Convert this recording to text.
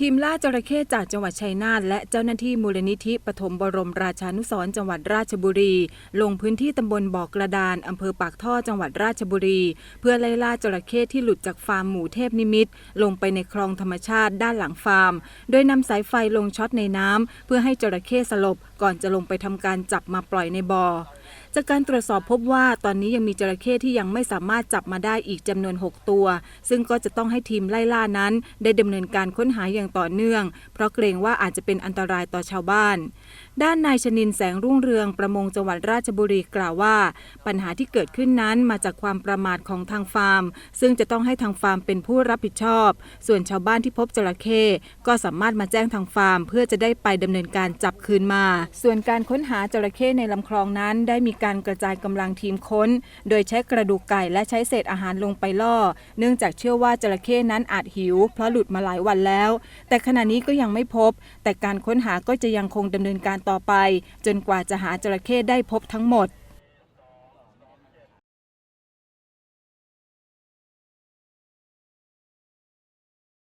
ทีมล่าจระเข้จากจังหวัดชัยนาทและเจ้าหน้าที่มูลนิธิปฐมบรมราชานุสร์จังหวัดราชบุรี ลงพื้นที่ตำบลบ่อกระดานอำเภอปากท่อจังหวัดราชบุรี เพื่อไล่ล่าจระเข้ที่หลุดจากฟาร์มหมูเทพนิมิต ลงไปในคลองธรรมชาติด้านหลังฟาร์ม โดยนำสายไฟลงช็อตในน้ำเพื่อให้จระเข้สลบ ก่อนจะลงไปทำการจับมาปล่อยในบ่อ จากการตรวจสอบพบว่าตอนนี้ยังมีจระเข้ที่ยังไม่สามารถจับมาได้อีกจำนวน 6 ตัว ซึ่งก็จะต้องให้ทีมไล่ล่านั้น ได้ดำเนินการค้นหาอย่างต่อเนื่อง เพราะเกรงว่าอาจจะเป็นอันตรายต่อชาวบ้าน ด้านนายชนินแสงรุ่งเรืองประมงจังหวัดราชบุรีกล่าวว่า ปัญหาที่เกิดขึ้นนั้นมาจากความประมาทของทางฟาร์ม ซึ่งจะต้องให้ทางฟาร์มเป็นผู้รับผิดชอบ ส่วนชาวบ้านที่พบจระเข้ก็สามารถมาแจ้งทางฟาร์ม เพื่อจะได้ไปดำเนินการจับคืนมาส่วนการค้นหาจระเข้ในลำคลองนั้น ได้มีการกระจายกำลังทีมค้น โดยใช้กระดูกไก่และใช้เศษอาหารลงไปล่อ เนื่องจากเชื่อว่าจระเข้นั้นอาจหิว เพราะหลุดมาหลายวันแล้ว แต่ขณะนี้ก็ยังไม่พบ แต่การค้นหาก็จะยังคงดำเนินการต่อไป จนกว่าจะหาจระเข้ได้พบทั้งหมด